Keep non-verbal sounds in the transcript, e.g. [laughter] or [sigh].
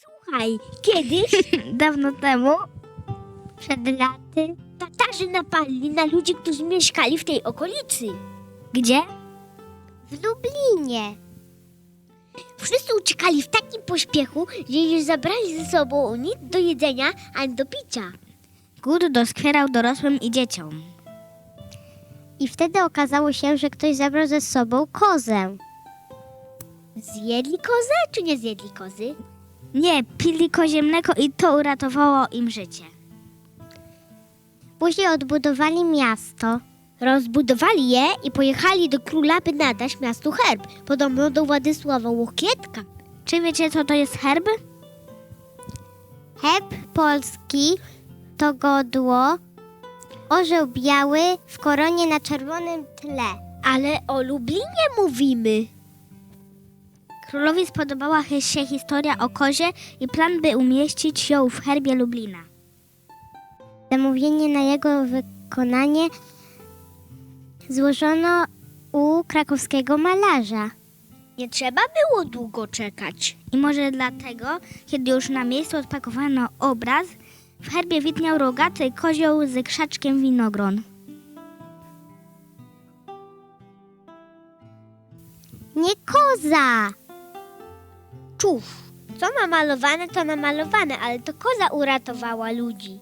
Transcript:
Słuchaj, kiedyś, [laughs] Dawno temu, przed laty, Tatarzy napadli na ludzi, którzy mieszkali w tej okolicy. gdzie? W Lublinie. Wszyscy uciekali w takim pośpiechu, że nie zabrali ze sobą nic do jedzenia ani do picia. Głód doskwierał dorosłym i dzieciom. I wtedy okazało się, że ktoś zabrał ze sobą kozę. Zjedli kozę, czy nie zjedli kozy? Nie, pili kozie mleko i to uratowało im życie. Później odbudowali miasto. Rozbudowali je i pojechali do króla, by nadać miastu herb, podobno do Władysława Łokietka. Czy wiecie, co to jest herb? Herb polski to godło, orzeł biały w koronie na czerwonym tle. Ale o Lublinie mówimy. Królowi spodobała się historia o kozie i plan, by umieścić ją w herbie Lublina. Zamówienie na jego wykonanie złożono u krakowskiego malarza. Nie trzeba było długo czekać. I może dlatego, kiedy już na miejscu odpakowano obraz, w herbie widniał rogaty kozioł z krzaczkiem winogron. Nie koza! Czuf, co namalowane, to namalowane, ale to koza uratowała ludzi.